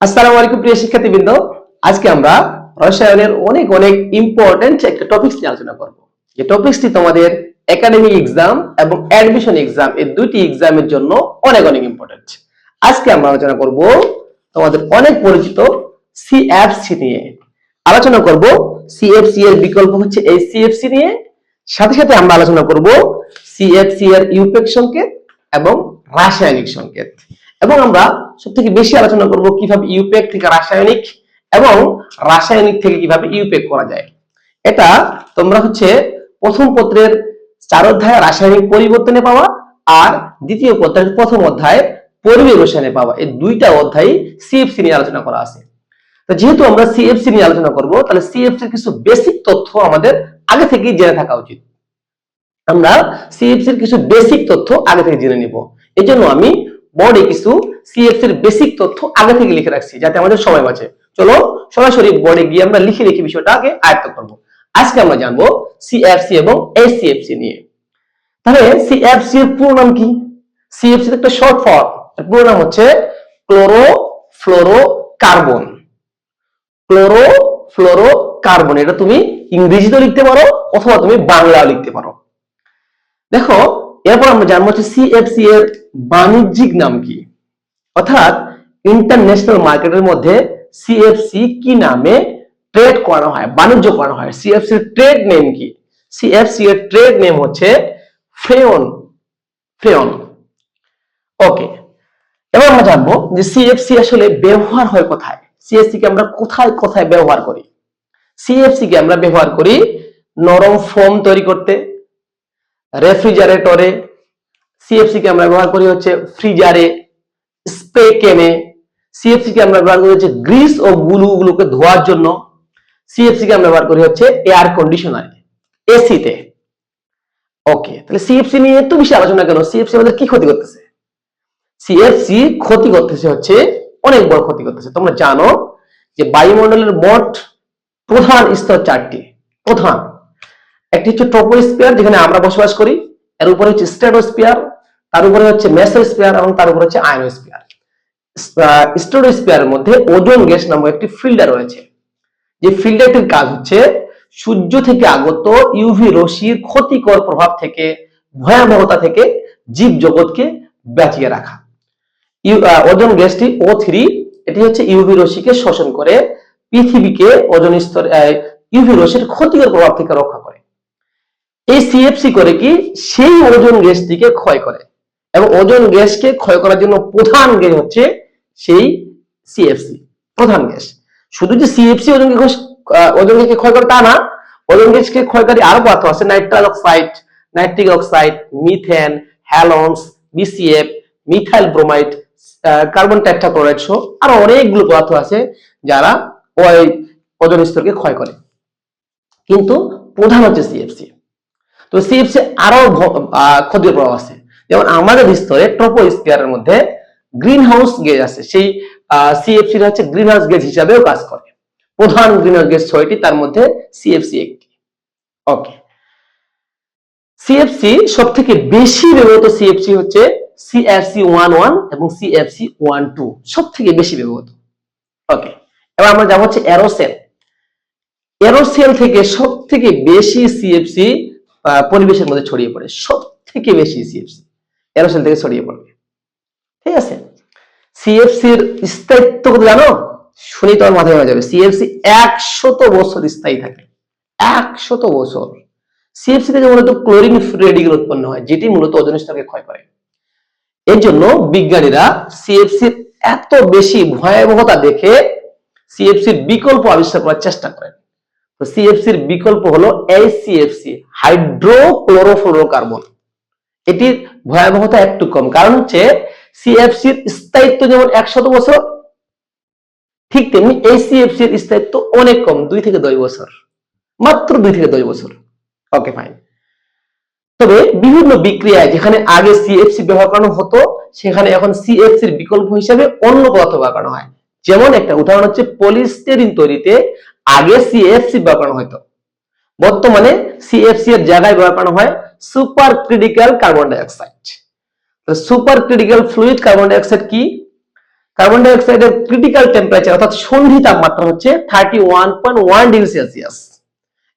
আসসালামু আলাইকুম প্রিয় শিক্ষার্থীবৃন্দ। আজকে আমরা রসায়নের অনেক অনেক ইম্পর্টেন্ট একটা টপিকস নিয়ে আলোচনা করব। যে টপিকসটি তোমাদের একাডেমিক এক্সাম এবং অ্যাডমিশন এক্সাম এই দুটি এক্সামের জন্য অনেক অনেক ইম্পর্টেন্ট আজকে আমরা আলোচনা করব তোমাদের অনেক পরিচিত সিএফসি নিয়ে। আলোচনা করব সিএফসি এর বিকল্প হচ্ছে এই সিএফসি নিয়ে। সাথে সাথে আমরা আলোচনা করব সিএফসি এর ইউপেক সংকেত এবং রাসায়নিক সংকেত। এবং আমরা সব থেকে বেশি আলোচনা করব কীভাবে ইউপেক থেকে রাসায়নিক এবং রাসায়নিক থেকে কীভাবে ইউপেক করা যায়। এটা তোমরা হচ্ছে প্রথম পত্রের চার অধ্যায় রাসায়নিক পরিবর্তনে পাওয়া আর দ্বিতীয় পত্রের প্রথম অধ্যায় পরিবেশ রসায়নে পাওয়া। এই দুইটা অধ্যায় সিএফসি নিয়ে আলোচনা করা আছে। তো যেহেতু আমরা সিএফসি নিয়ে আলোচনা করব, তাহলে সিএফসি কিছু বেসিক তথ্য আমাদের আগে থেকেই জেনে থাকা উচিত। আমরা সিএফসি এর কিছু বেসিক তথ্য আগে থেকে জেনে নিব। এই জন্য আমি বোর্ডে কিছু সিএফসি এর বেসিক তথ্য আগে থেকে লিখে রাখছি, যাতে আমাদের সময় বাঁচে। চলো, সরাসরি বোর্ডে গিয়ে আমরা লিখে লিখে বিষয়টা আগে আয়ত্ত করব। আজকে আমরা জানব সিএফসি এবং এসিএফসি নিয়ে। তাহলে সিএফসি এর পুরো নাম কি? সিএফসি একটা শর্ট ফর্ম পুরো নাম হচ্ছে chloro fluoro carbon chloro fluoro carbon এটা তুমি ইংরেজিতেও লিখতে পারো, অথবা তুমি বাংলাও লিখতে পারো। দেখো, এরপর আমরা জানব হচ্ছে সিএফসি এর বাণিজ্যিক নাম কি। অর্থাৎ ইন্টারন্যাশনাল মার্কেটের মধ্যে সিএফসি কি নামে ট্রেড করানো হয়, বাণিজ্য করানো হয়? সিএফসি ট্রেড নেম কি? সিএফসি এর ট্রেড নেম হচ্ছে ফ্রেয়ন ফ্রেয়ন ওকে এবার আমরা জানব যে সিএফসি আসলে ব্যবহার হয় কোথায়? সিএফসি কে আমরা কোথায় কোথায় ব্যবহার করি? সিএফসি কে আমরা ব্যবহার করি নরম ফোম তৈরি করতে রেফ্রিজারেটরে সিএফসি কে আমরা ব্যবহার করি হচ্ছে ফ্রিজারে স্প্রে সিএফসি কে আমরা ব্যবহার করি হচ্ছে গ্রিস ও গুলু গুলোকে ধোয়ার জন্য। সিএফসি কে আমরা ব্যবহার করি হচ্ছে এয়ার কন্ডিশনারে এসিতে ওকে তাহলে সিএফসি নিয়ে এত বেশি আলোচনা কেন? সিএফসি আমাদের কি ক্ষতি করতেছে? সিএফসি ক্ষতি করতেছে হচ্ছে অনেক বড় ক্ষতি করতেছে। তোমরা জানো যে বায়ুমণ্ডলের মোট প্রধান স্তর চারটি। প্রধান। একটি হচ্ছে ট্রপোস্ফিয়ার, যেখানে আমরা বসবাস করি। এর উপরে হচ্ছে স্ট্র্যাটোস্ফিয়ার, তার উপরে হচ্ছে মেসোস্ফিয়ার এবং তার উপরে হচ্ছে আয়নোস্ফিয়ার। স্ট্র্যাটোস্ফিয়ারের মধ্যে ওজোন গ্যাস নামক একটি ফিল্টার রয়েছে। যে ফিল্টারটির কাজ হচ্ছে সূর্য থেকে আগত ইউভি রশ্মির ক্ষতিকর প্রভাব থেকে, ভয়াবহতা থেকে জীব জগৎকে বাঁচিয়ে রাখা। ওজোন গ্যাসটি ও থ্রি এটি হচ্ছে ইউভি রশ্মিকে শোষণ করে পৃথিবীকে ওজোন স্তর ইউভি রশ্মির ক্ষতিকর প্রভাব থেকে রক্ষা করে। এই সিএফসি করে কি? সেই ওজোন গ্যাসটিকে ক্ষয় করে। এবং ওজন গ্যাসকে ক্ষয় করার জন্য প্রধান গ্যাস হচ্ছে সেই সিএফসি প্রধান গ্যাস। শুধু যে সিএফসি ওজন গ্যাস ওজন গ্যাসকে ক্ষয় করে তা না, ওজন গ্যাসকে ক্ষয়কারী আরও পদার্থ আছে, nitrous oxide, nitric oxide, methane, halons BCF methyl bromide carbon tetrachloride সহ আরও অনেকগুলো পদার্থ আছে যারা ওই ওজন স্তরকে ক্ষয় করে। কিন্তু প্রধান হচ্ছে সিএফসি তো সিএফসি আরও ক্ষতির প্রভাব আছে। যেমন আমাদের স্তরে ট্রপোস্ফিয়ারের মধ্যে গ্রিন হাউস গ্যাস আছে। সেই সিএফসি হচ্ছে গ্রিন হাউস গ্যাস হিসাবেও কাজ করে। প্রধান গ্রিন হাউস গ্যাস ছয়টি, তার মধ্যে সিএফসি একটি। ওকে সিএফসি সব থেকে বেশি ব্যবহৃত সিএফসি হচ্ছে সিএফসি ওয়ান ওয়ান এবং সিএফসি ওয়ান টু সব থেকে বেশি ব্যবহৃত। ওকে এবার আমরা যাব হচ্ছে অ্যারোসেল এরোসেল থেকে সব থেকে বেশি সিএফসি পরিবেশের মধ্যে ছড়িয়ে পড়ে। সব থেকে বেশি সিএফসি এরোসেল থেকে ছড়িয়ে পড়বে। ঠিক আছে? সিএফসির স্থায়িত্ব জানো? শুনি তোমার মাথায় হয়ে যাবে। সিএফসি একশত বছর স্থায়ী থাকে। একশত বছর। সিএফসি থেকে মূলত ক্লোরিন রেডিকেল উৎপন্ন হয়, যেটি মূলত ওজন স্তরকে ক্ষয় করে। এর জন্য বিজ্ঞানীরা সিএফসির এত বেশি ভয়াবহতা দেখে সিএফসির বিকল্প আবিষ্কার করার চেষ্টা করেন। তো সিএফসির বিকল্প হলো এইচসিএফসি হাইড্রোক্লোরোফ্লোরোকার্বন। এটির ভয়াবহতা একটু কম। কারণ হচ্ছে সিএফসির স্থায়িত্ব যেমন একশত বছর, ঠিক তেমনি এই সিএফসির স্থায়িত্ব অনেক কম, দুই থেকে দশ বছর। মাত্র দুই থেকে দশ বছর। ওকে ফাইন তবে বিভিন্ন বিক্রিয়ায় যেখানে আগে সিএফসি ব্যবহার করানো হতো, সেখানে এখন সিএফসির বিকল্প হিসাবে অন্য পদার্থ ব্যবহার করানো হয়। যেমন একটা উদাহরণ হচ্ছে পলিস্টেরিন তৈরিতে আগে সিএফসি ব্যবহার করানো হতো। বর্তমানে সিএফসি এর জায়গায় ব্যবহার করানো হয় super critical carbon dioxide. Super critical fluid carbon dioxide কি? কার্বন ডাই অক্সাইডের ক্রিটিক্যাল টেম্পারেচার অর্থাৎ সন্ধি তাপমাত্রা হচ্ছে thirty one point one degree celsius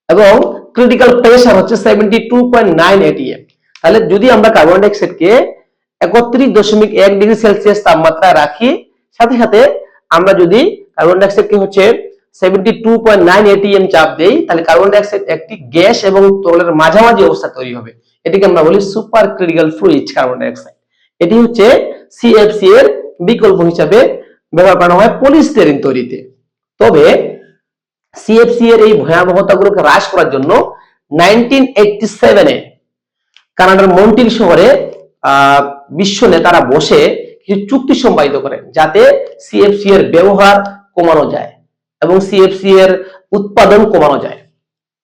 এবং ক্রিটিক্যাল প্রেশার হচ্ছে seventy two point nine ATM তাহলে যদি আমরা কার্বন ডাই অক্সাইডকে একত্রিশ দশমিক এক ডিগ্রি সেলসিয়াস তাপমাত্রা রাখি, সাথে সাথে আমরা যদি কার্বন ডাই অক্সাইডকে হচ্ছে seventy two point nine ATM চাপ দেই, তাহলে কার্বন ডাই অক্সাইড একটি গ্যাস এবং তরলের মাঝামাঝি অবস্থা তৈরি হবে। এটিকে আমরা বলি super critical fluid carbon dioxide এটি হচ্ছে সিএফসি এর বিকল্প হিসাবে ব্যবহার করা হয় পলিস্টেরিন তৈরিতে। তবে সিএফসি এর এই ভয়াবহতাগুলোকে হ্রাস করার জন্য নাইনটিন এইটটি সেভেনে কানাডার মন্টিল শহরে বিশ্ব নেতারা বসে কিছু চুক্তি সম্পাদিত করেন যাতে সিএফসি এর ব্যবহার কমানো যায়। এবং সিএফসি এর উৎপাদন কমানো যায়।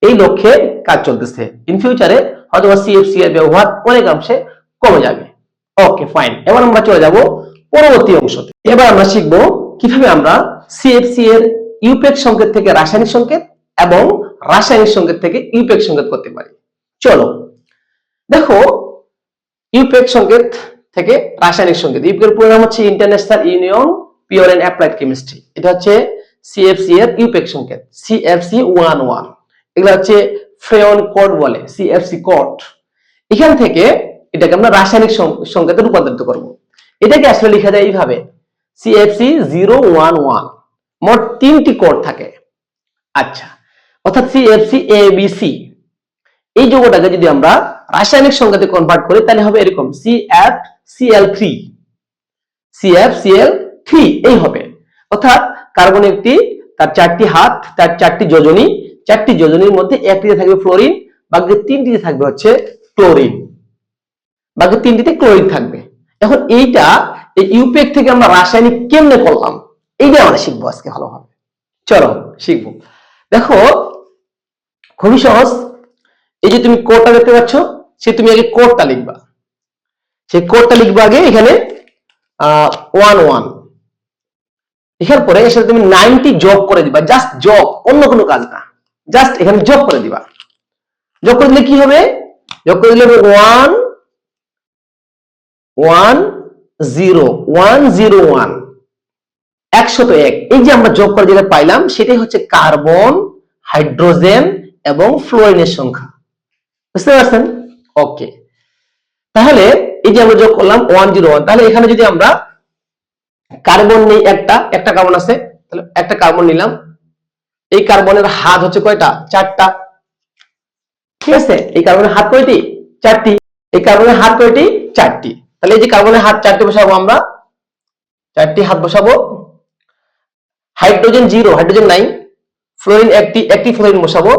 এই লক্ষ্যে কাজ চলতেছে। ইন ফিউচারে হয়তো সিএফসি এর ব্যবহার অনেকাংশে কমে যাবে। ওকে ফাইন এবার আমরা চলে যাব পরবর্তী অংশতে। এবার আমরা শিখব কীভাবে আমরা সিএফসি এর ইউপেক সংকেত থেকে রাসায়নিক সংকেত এবং রাসায়নিক সংকেত থেকে ইউপেক সংকেত করতে পারি। চলো। দেখো ইউপেক সংকেত থেকে রাসায়নিক সংকেত। ইউপের পুরো নাম হচ্ছে international union pure and applied chemistry এটা হচ্ছে সিএফসি এর ইউপেক সংকেত সিএফসি ওয়ান ওয়ান এগুলো হচ্ছে ফ্রেয়ন কোড বলে সিএফসি কোড এখান থেকে এটাকে আমরা রাসায়নিক সংকেতে রূপান্তরিত করব। এটাকে আসলে লেখা যায় এইভাবে সিএফসি জিরো ওয়ান ওয়ান মোট তিনটি কোড থাকে। আচ্ছা অর্থাৎ সিএফসি এ বি সি এই যৌগটাকে যদি আমরা রাসায়নিক সংকেতে কনভার্ট করি, তাহলে হবে এরকম CF CL three CF CL three এই হবে। অর্থাৎ কার্বন একটি, তার চারটি হাত, তার চারটি যোজনী, চারটি যোজনীর মধ্যে একটিতে থাকবে ফ্লোরিন বাকি তিনটিতে থাকবে হচ্ছে ক্লোরিন বাকি তিনটিতে ক্লোরিন থাকবে। এখন এইটা, এই ইউপেক থেকে আমরা রাসায়নিক কেমনে করলাম? এইটা আমরা শিখব আজকে ভালোভাবে। চলো, শিখব। দেখো, খুবই সহজ। এই যে তুমি কোডটা দেখতে পাচ্ছ, সে তুমি আগে কোডটা লিখবা। সেই কোডটা লিখবা আগে এখানে ওয়ান ওয়ান এখানে পরে এর সাথে তুমি নাইনটি যোগ করে দিবা জাস্ট যোগ অন্য কোনো কাজ না। জাস্ট এখানে যোগ করে দিবা। যোগ করে দিলে কি হবে? যোগ করে দিলে one one zero one zero one একশত এক। এই যে আমরা যোগ করে যেটা পাইলাম, সেটাই হচ্ছে কার্বন হাইড্রোজেন এবং ফ্লোরিনের সংখ্যা। বুঝতে পারছেন? ওকে তাহলে এই যে আমরা যোগ করলাম ওয়ান জিরো ওয়ান তাহলে এখানে যদি আমরা কার্বন নেই একটা একটা কার্বন আছে, তাহলে একটা কার্বন নিলাম। এই কার্বনের হাত হচ্ছে কয়টা? চারটা। ঠিক আছে? এই কার্বনের হাত কয়টি? চারটি। এই কার্বনের হাত কয়টি? চারটি। তাহলে এই যে কার্বনের হাত চারটি বসাবো আমরা। চারটি হাত বসাবো। হাইড্রোজেন জিরো হাইড্রোজেন নাই ফ্লোরিন একটি একটি ফ্লোরিন বসাবো।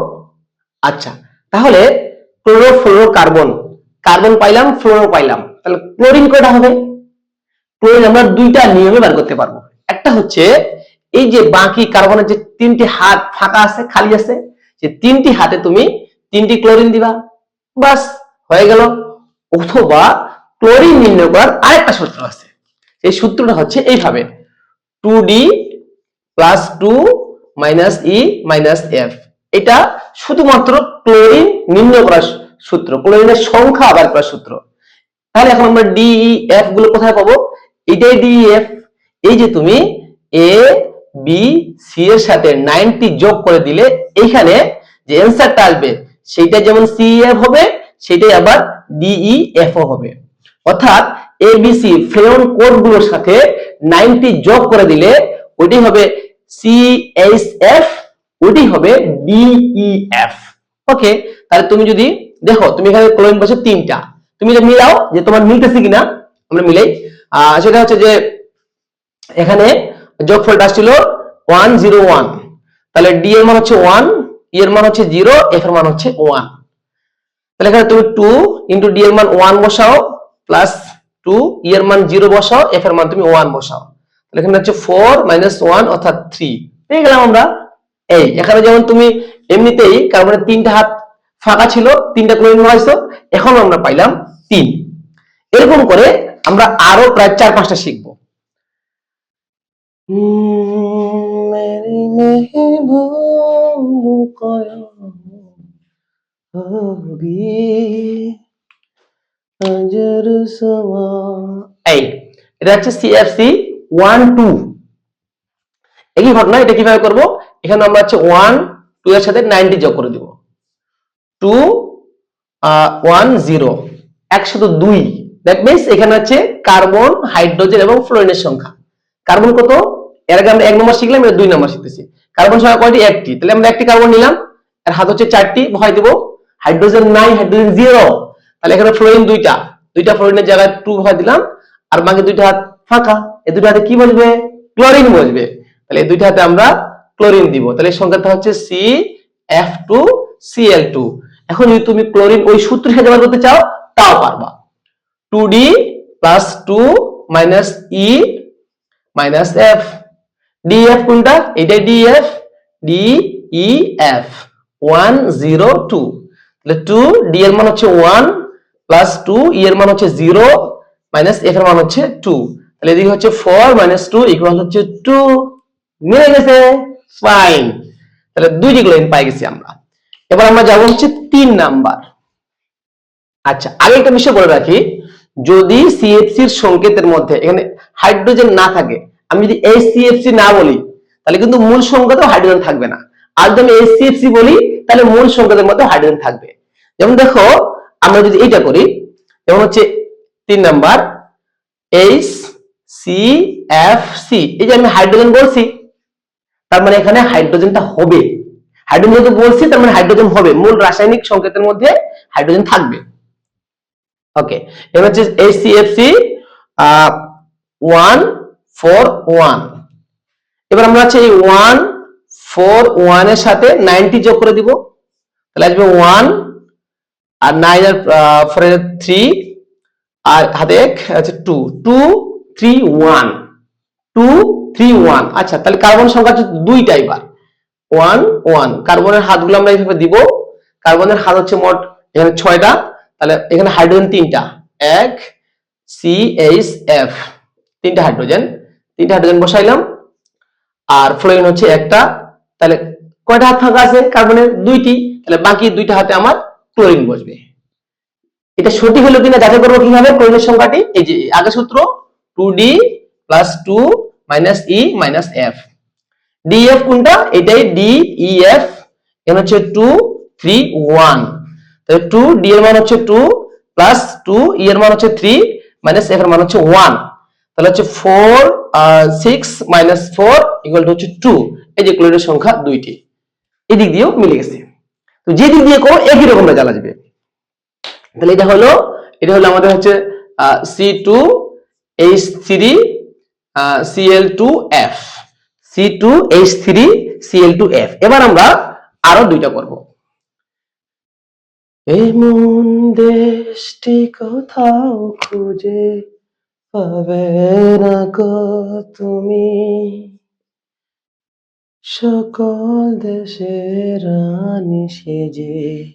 আচ্ছা তাহলে ক্লোরো ফ্লোরো কার্বন কার্বন পাইলাম ফ্লোরো পাইলাম। তাহলে ক্লোরিন কয়টা হবে? ক্লোরিন আমরা দুইটা নিয়মে বার করতে পারব। একটা হচ্ছে, এই যে বাকি কার্বনের যে তিনটি হাত ফাঁকা আছে, খালি আছে, যে তিনটি হাতে তুমি তিনটি ক্লোরিন দিবা বাস হয়ে গেল। অথবা ক্লোরিন নির্ণয় করার আরেকটা সূত্র আছে। এই সূত্রটা হচ্ছে এইভাবে two D plus two minus E minus F এটা শুধুমাত্র ক্লোরিন নির্ণয় করার সূত্র, ক্লোরিনের সংখ্যা আবার করার সূত্র। তাহলে এখন আমরা ডি এফগুলো কোথায় পাবো? এটাই ডি এফ এই যে তুমি এ বি সি এর সাথে নাইনটি যোগ করে দিলে এইখানে যে অ্যান্সারটা আসবে, সেইটা যেমন সি এফ হবে সেটাই আবার ডিই এফ ও হবে। অর্থাৎ এ বি সি ফ্রেয়ন কোডগুলোর সাথে নাইনটি যোগ করে দিলে ওইটি হবে সি এইচ এফ ওইটি হবে ডিই এফ ওকে তাহলে তুমি যদি দেখো, তুমি এখানে ক্লোরিন বসে তিনটা। তুমি এটা মিলাও যে তোমার মিলতেছে কিনা, আমরা মিলাই। সেটা হচ্ছে যে এখানে যোগফলটা আসছিল ওয়ান জিরো ওয়ান তাহলে ডি এর মান হচ্ছে ওয়ান ই এর মান হচ্ছে জিরো এফ এর মান হচ্ছে ওয়ান তাহলে এখানে তুমি টু ইন্টু ডি এর মান ওয়ান বসাও প্লাস টু ই এর মান জিরো বসাও এফ এর মান তুমি ওয়ান বসাও। তাহলে এখানে হচ্ছে ফোর মাইনাস ওয়ান অর্থাৎ থ্রি পেয়ে গেলাম আমরা। এই, এখানে যেমন তুমি এমনিতেই কার্বনের তিনটা হাত ফাঁকা ছিল, তিনটা হয়েছে এখন আমরা পাইলাম তিন। এরকম করে আমরা আরও প্রায় চার পাঁচটা শিখব। এই এটা হচ্ছে সিএফসি ওয়ান টু একই ঘটনা এটা কীভাবে করব? এখানে আমরা হচ্ছে ওয়ান টু এর সাথে নাইনটি যোগ করে দিব। টু ওয়ান জিরো একশত দুই। দ্যাট মিনস এখানে হচ্ছে কার্বন হাইড্রোজেন এবং ফ্লোরিনের সংখ্যা। কার্বন কত? এর আগে আমরা এক নম্বর শিখলাম এটা দুই নম্বর শিখতেছি। কার্বন সংখ্যা কয়টি? একটি। তাহলে আমরা একটি কার্বন নিলাম আর হাত হচ্ছে চারটি ভয় দিব। হাইড্রোজেন নাই হাইড্রোজেন জিরো তাহলে এখানে ফ্লোরিন দুইটা। দুইটা ফ্লোরিনের জায়গায় টু ভয় দিলাম, আর বাকি দুইটা হাত ফাঁকা। এই দুইটা হাতে কি বসবে? ক্লোরিন বসবে। তাহলে এই দুইটা হাতে আমরা ক্লোরিন দিব। তাহলে সংখ্যাটা হচ্ছে C F two CL two এখন যদি তুমি ক্লোরিন ওই সূত্রের সাথে ব্যবহার করতে চাও, তাও পারবা। Two D plus two minus E minus F DF কোনটা? এটাই DF D E F one zero two তাহলে টু ডি এর মান হচ্ছে ওয়ান প্লাস টু ই এর মান হচ্ছে জিরো মাইনাস এফ এর মান হচ্ছে টু তাহলে এদিকে হচ্ছে ফোর মাইনাস টু ইকুয়াল হচ্ছে টু মিলে গেছে? ফাইন তাহলে দুইটি লাইন পাই গেছি আমরা। এবার আমরা যাব হচ্ছে তিন নাম্বার। আচ্ছা আগে একটা বিষয় বলে রাখি। যদি সিএফসি এর সংকেতের মধ্যে এখানে হাইড্রোজেন না থাকে, আমি যদি এই সিএফসি না বলি, তাহলে কিন্তু মূল সংকেতেও হাইড্রোজেন থাকবে না। আর যদি আমি এই সিএফসি বলি, তাহলে মূল সংকেতের মধ্যে হাইড্রোজেন থাকবে। যেমন দেখো, আমরা যদি এইটা করি, যেমন হচ্ছে তিন number H C F C এই যে আমি হাইড্রোজেন বলছি, তার মানে এখানে হাইড্রোজেনটা হবে। হাইড্রোজেন যেহেতু বলছি, তার মানে হাইড্রোজেন হবে। মূল রাসায়নিক সংকেতের মধ্যে হাইড্রোজেন থাকবে। ওকে এবার হচ্ছে এইচসিএফসি ওয়ান ফোর ওয়ান এবার আমরা হচ্ছে এই ওয়ান ফোর ওয়ানের সাথে নাইনটি যোগ করে দিব। তাহলে আসবে ওয়ান আর নাইন আর ফোর থ্রি আর হাতে আছে two two three one two three one আচ্ছা তাহলে কার্বন সংখ্যা হচ্ছে দুইটা এবার। ওয়ান ওয়ান কার্বনের হাতগুলো আমরা এইভাবে দিব। কার্বনের হাত হচ্ছে মোট এখানে ছয়টা। তাহলে এখানে হাইড্রোজেন তিনটা। এক সি এইচ এফ তিনটা হাইড্রোজেন তিনটা হাইড্রোজেন বসাইলাম। আর ফ্লোরিন হচ্ছে একটা। তাহলে কয়টা হাত ফাঁকা আছে কার্বনের দুইটি। তাহলে বাকি দুইটা হাতে আমার ক্লোরিন বসবে। এটা সঠিক হলো কিনা যাচাই করব কীভাবে? ক্লোরিনের সংখ্যাটি, এই যে আগে সূত্র two D plus two minus E minus F DF কোনটা? এটাই ডি ই এফ এখানে হচ্ছে two three one two D এর মান হচ্ছে টু প্লাস টু ই এর মান হচ্ছে থ্রি মাইনাস এফ এর মান হচ্ছে ওয়ান তাহলে হচ্ছে four six minus four equal to হচ্ছে টু এই যে ক্লোরিনের সংখ্যা দুইটি। এই দিক দিয়েও মিলে গেছে। তো যে দিক দিয়ে করো একই রকম রেজাল্ট আসবে। তাহলে এটা হলো এটা হলো আমাদের হচ্ছে C two H three CL two F C two H three CL two F এবার আমরা আরও দুইটা করব। এমন দেশটি কোথাও খুঁজে পাবে না গো তুমি। সকল দেশের রানী সেজে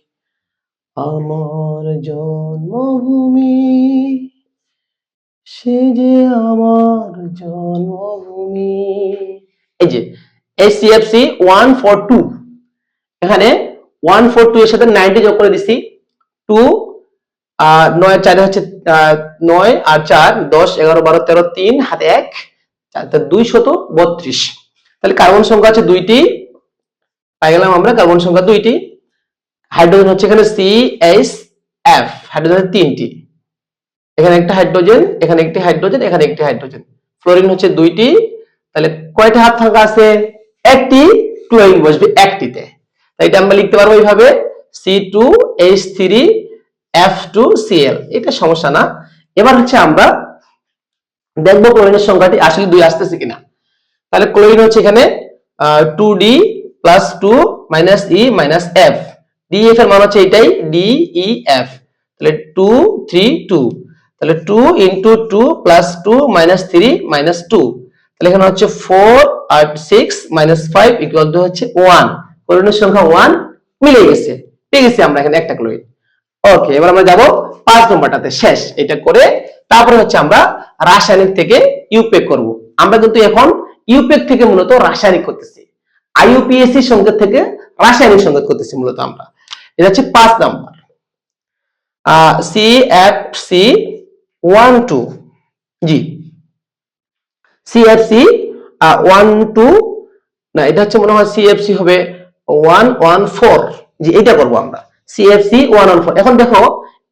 আমার জন্মভূমি, সে যে আমার জন্মভূমি। এই যে এসিএফসি ওয়ান ফোর টু এখানে ওয়ান ফোর টু এর সাথে নাইনটি যোগ করে দিচ্ছি টু নয়, চারে হচ্ছে নয় আর চার, দশ, এগারো, বারো, তেরো, তিন, হাতে এক দুই শত বত্রিশ। তাহলে কার্বন সংখ্যা হচ্ছে দুইটি, পাই গেলাম আমরা কার্বন সংখ্যা দুইটি। হাইড্রোজেন হচ্ছে এখানে সি এফ হাইড্রোজেন তিনটি। এখানে একটা হাইড্রোজেন এখানে একটি হাইড্রোজেন এখানে একটি হাইড্রোজেন ফ্লোরিন হচ্ছে দুইটি, তাহলে কয়টা হাত ফাঁকা আছে? একটি ক্লোরিন বসবে একটিতে। তাই এটা আমরা লিখতে পারব এইভাবে C two H three F two CL এটা সমস্যা না। এবার হচ্ছে আমরা দেখব ক্লোরিনের সংখ্যাটি আসলে দুই আসতেছে কিনা। তাহলে ক্লোরিন হচ্ছে এখানে two D plus two minus E minus F D F এর মান হচ্ছে এটাই ডি ই এফ তাহলে টু থ্রি টু তাহলে two into two plus two minus three minus two তাহলে এখানে হচ্ছে four R six minus five equal to হচ্ছে ওয়ান ক্লোরিনের সংখ্যা ওয়ান মিলে গেছে। পেয়ে গেছি আমরা এখানে একটা ক্লোরিন ওকে এবার আমরা যাব পাঁচ নম্বরটাতে। শেষ, এটা করে তারপরে হচ্ছে আমরা রাসায়নিক থেকে ইউপেক করব। আমরা কিন্তু এখন ইউপেক থেকে মূলত রাসায়নিক করতেছি। আইইউপিএসসি সংকেত থেকে রাসায়নিক সংকেত করতেছি মূলত আমরা। এটা হচ্ছে পাঁচ number. C F C one two G. CFC one two না, এটা হচ্ছে মনে হয় সিএফসি হবে। ওয়ান ওয়ান ফোর যে এটা করব আমরা। সিএফসি ওয়ান ওয়ান ফোর এখন দেখো,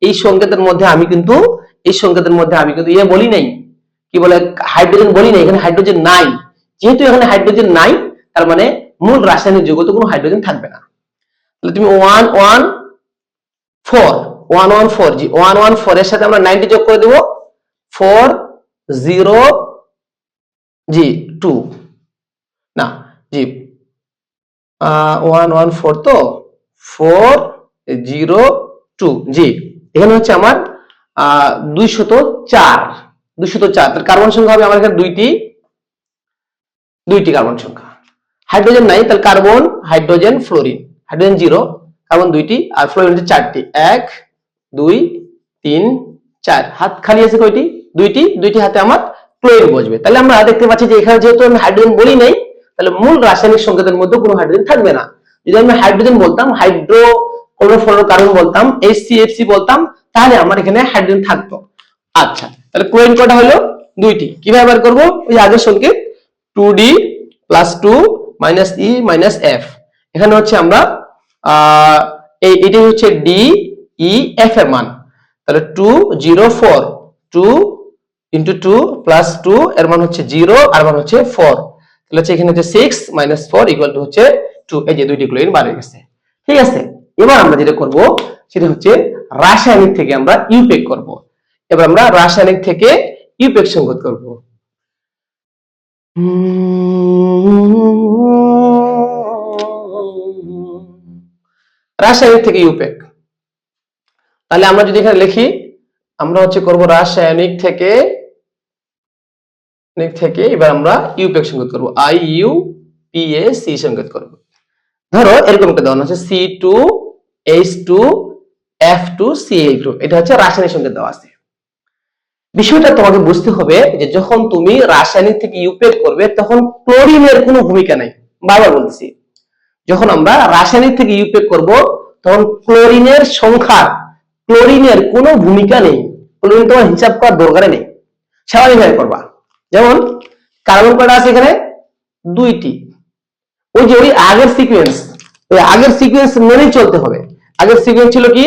এই সংকেতের মধ্যে আমি কিন্তু, এই সংকেতের মধ্যে আমি কিন্তু ইয়ে বলি নাই। কি বলে, হাইড্রোজেন বলি নাই, এখানে হাইড্রোজেন নাই। যেহেতু এখানে হাইড্রোজেন নাই, তার মানে মূল রাসায়নিক যৌগতে কোনো হাইড্রোজেন থাকবে না। তাহলে তুমি one one four one one four G one one four এর সাথে আমরা নাইনটি যোগ করে দেবো ফোর জিরো জি টু না, জি ওয়ান ওয়ান ফোর তো ফোর জিরো টু জি। এখানে হচ্ছে আমার দুইশত চার। দুইশত চার, তার কার্বন সংখ্যা হবে আমার এখানে দুইটি দুইটি কার্বন সংখ্যা। হাইড্রোজেন নাই, তাহলে carbon hydrogen fluorine hydrogen zero carbon দুইটি, আর ফ্লোরিন হচ্ছে চারটি। এক, দুই, তিন, চার। হাত খালি আছে কয়টি? দুইটি। দুইটি হাতে আমার ক্লোরিন বসবে। তাহলে আমরা দেখতে পাচ্ছি যে এখানে যেহেতু আমি হাইড্রোজেন বলি নাই তাহলে মূল রাসায়নিক সংকেতের মধ্যে কোনো হাইড্রোজেন থাকবে না। যদি আমি হাইড্রোজেন বলতাম হাইড্রো কার্বন বলতাম HCFC বলতাম, তাহলে আমার এখানে হাইড্রোজেন থাকতো। আচ্ছা তাহলে ক্লোরিন কটা হলো? দুইটি। কীভাবে বার করব? ওই আগের সংকেত two D plus two minus E minus F এখানে হচ্ছে আমরা এই এটাই হচ্ছে ডি ই এফ এর মান। তাহলে two zero four two into two plus two এর মান হচ্ছে জিরো আর মান হচ্ছে ফোর তাহলে হচ্ছে এখানে হচ্ছে six minus four equal to হচ্ছে টু এই যে দুইটি ক্লোরিন হয়ে গেছে। ঠিক আছে? এবার আমরা যেটা করব, সেটা হচ্ছে রাসায়নিক থেকে আমরা ইউপেক করব। এবার আমরা রাসায়নিক থেকে ইউপেক সংগত করব। রাসায়নিক থেকে ইউপেক তাহলে আমরা যদি এখানে লিখি, আমরা হচ্ছে করব রাসায়নিক থেকে থেকে এবার আমরা ইউপেক সংকেত I U P A C সংকেত ধরো এরকম একটা দেওয়া আছে C two H two F two C এটা হচ্ছে রাসায়নিক সংকেত দেওয়া আছে। বিষয়টা তোমাকে বুঝতে হবে যে যখন তুমি রাসায়নিক থেকে করবে, তখন ক্লোরিনের কোনো ভূমিকা নাই। বারবার বলতেছি। যখন আমরা রাসায়নিক থেকে ইউপেক করব, তখন ক্লোরিনের সংখ্যা, ক্লোরিনের কোনো ভূমিকা নেই। ক্লোরিন তোমার হিসাব করার দরকার নেই। স্বাভাবিকভাবে করবা। যেমন কার্বন কয়টা আছে এখানে দুইটি। ওই যে ওই আগের সিকোয়েন্স ওই আগের সিকোয়েন্স মেনেই চলতে হবে। আগের সিকোয়েন্স ছিল কি?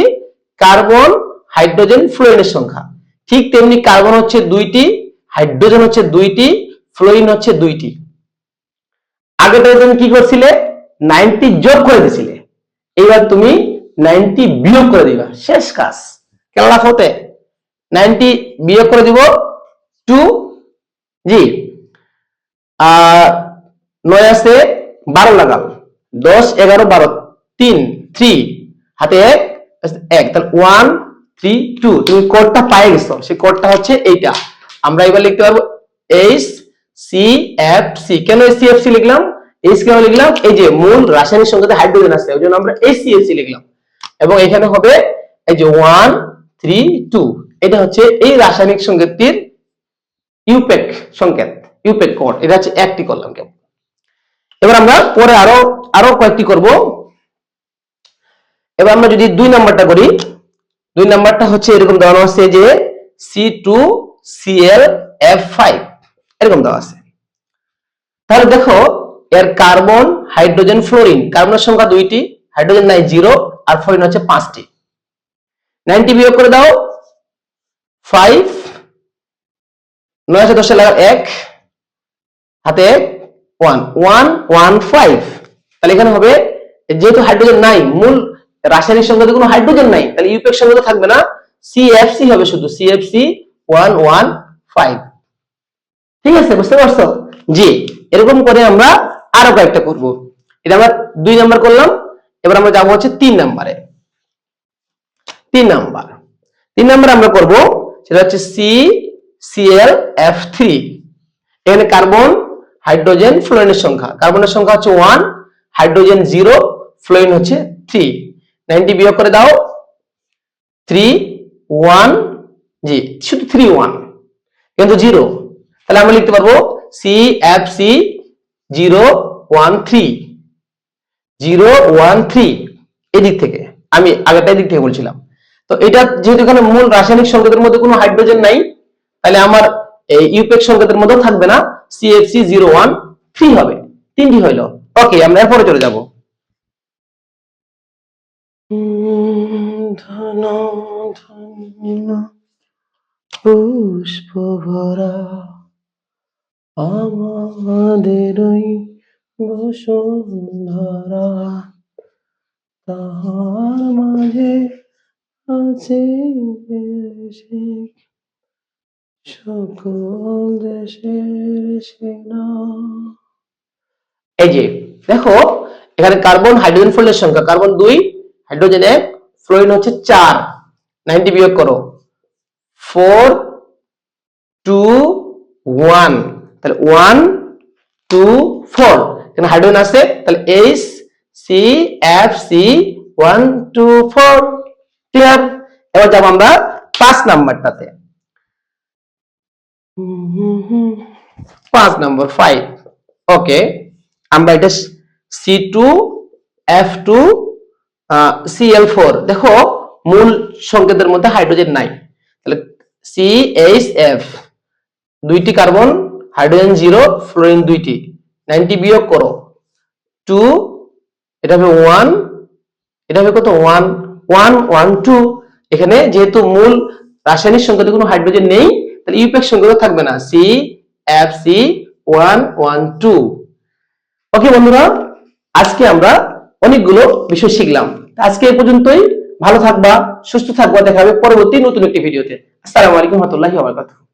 কার্বন হাইড্রোজেন ফ্লোরিনের সংখ্যা। ঠিক তেমনি কার্বন হচ্ছে দুইটি হাইড্রোজেন হচ্ছে দুইটি ফ্লোরিন হচ্ছে দুইটি। আগেটা তুমি কি করছিলে? নাইনটি যোগ করে দিছিলে। এইবার তুমি নাইনটি বিয়োগ করে দিবা। শেষ কাজ। কেলা হতে নাইনটি বিয়োগ করে দিব টু জি। নয় আছে বারো লাগাল দশ, এগারো, বারো, তিন, থ্রি। হাতে এক এক, তাহলে ওয়ান, থ্রি, টু। তুমি কোডটা পাই গেছো, সেই কোডটা হচ্ছে এইটা। আমরা এবার লিখতে পারব এইচ, সি, এফ, সি। কেন সি, এফ, সি লিখলাম? এইচ কেন লিখলাম? এই যে মূল রাসায়নিক সংকেতে হাইড্রোজেন আছে, ওই জন্য আমরা এইচ সি, এফ, সি লিখলাম। এবং এখানে হবে এই যে ওয়ান, থ্রি, টু। এটা হচ্ছে এই রাসায়নিক সংকেতটির ইউপেক সংকেত, ইউপেক কোড, এটা হচ্ছে একটি করলাম কেবল। এবার আমরা পরে আরও আরও কয়েকটি করব। এবার আমরা যদি দুই নাম্বারটা করি, দুই নাম্বারটা হচ্ছে এরকম দেওয়া আছে যে C two CL F five এরকম দেওয়া আছে। তাহলে দেখো, এর কার্বন, হাইড্রোজেন, ফ্লোরিন, কার্বনের সংখ্যা দুইটি, হাইড্রোজেন নাই জিরো, আর ফ্লোরিন হচ্ছে পাঁচটি। নাইনটি বিয়োগ করে দাও ফাইভ নয় আছে দশে লাগা এক, হাতে ওয়ান ওয়ান ওয়ান ফাইভ তাহলে এখানে হবে, যেহেতু হাইড্রোজেন নাই, মূল রাসায়নিক সংকেতে কোনো হাইড্রোজেন নাই, তাহলে ইউপেক সংকেত থাকবে না। সিএফসি হবে শুধু সিএফসি ওয়ান ওয়ান ফাইভ ঠিক আছে, বুঝতে পারছ? জি, এরকম করে আমরা আরও কয়েকটা করব। এটা আমরা দুই নাম্বার করলাম, এবার আমরা যাব হচ্ছে তিন নাম্বারে। তিন নাম্বার। তিন নাম্বার আমরা করব, সেটা হচ্ছে সি সিএল এফ থ্রি এখানে কার্বন হাইড্রোজেন ফ্লোরিনের সংখ্যা। কার্বনের সংখ্যা হচ্ছে ওয়ান হাইড্রোজেন জিরো ফ্লোরিন হচ্ছে থ্রি নাইনটি বিয়োগ করে দাও থ্রি ওয়ান জি, শুধু থ্রি ওয়ান কিন্তু জিরো তাহলে আমরা লিখতে পারব C F C zero one three zero one three এদিক থেকে। আমি আগেরটা এদিক থেকে বলছিলাম। তো এটা যেহেতু এখানে মূল রাসায়নিক সংকেতের মধ্যে কোনো হাইড্রোজেন নাই তাহলে আমার ইউপেক সংকেতের মধ্যে থাকবে না সিএফসি জিরো ওয়ান থ্রি হবে, তিনটি হইল। ওকে আমরা এরপরে চলে যাব। পুষ্প ভরা, আমাদের বসুন্ধরা, তাহার মাঝে আছে এই যে, দেখো, এখানে কার্বন হাইড্রোজেন ফ্লোরিনের সংখ্যা। কার্বন দুই হাইড্রোজেন এক ফ্লোরিন হচ্ছে চার। নাইনটি বিয়োগ করো। ফোর টু ওয়ান তাহলে ওয়ান টু ফোর এখানে হাইড্রোজেন আছে, তাহলে H C F C one two four clear এবার যাব আমরা পাঁচ নাম্বারটাতে। পাঁচ নম্বর ফাইভ ওকে আমরা এটা C two F two CL four দেখো, মূল সংকেতের মধ্যে হাইড্রোজেন নাই। তাহলে সি এইচ এফ দুইটি কার্বন হাইড্রোজেন জিরো ফ্লোরিন দুইটি। নাইনটি বিয়োগ করো। টু এটা হবে ওয়ান এটা হবে কত? ওয়ান ওয়ান ওয়ান টু এখানে যেহেতু মূল রাসায়নিক সংকেতে কোনো হাইড্রোজেন নেই তাহলে ইউপেক সংকেত থাকবে না। C F C one one two okay বন্ধুরা, আজকে আমরা অনেকগুলো বিষয় শিখলাম। আজকে এ পর্যন্তই। ভালো থাকবা, সুস্থ থাকবা। দেখা হবে পরবর্তী নতুন একটি ভিডিওতে। আসসালামু আলাইকুম রহমতুল্লাহি ওয়া বারাকাতুহু।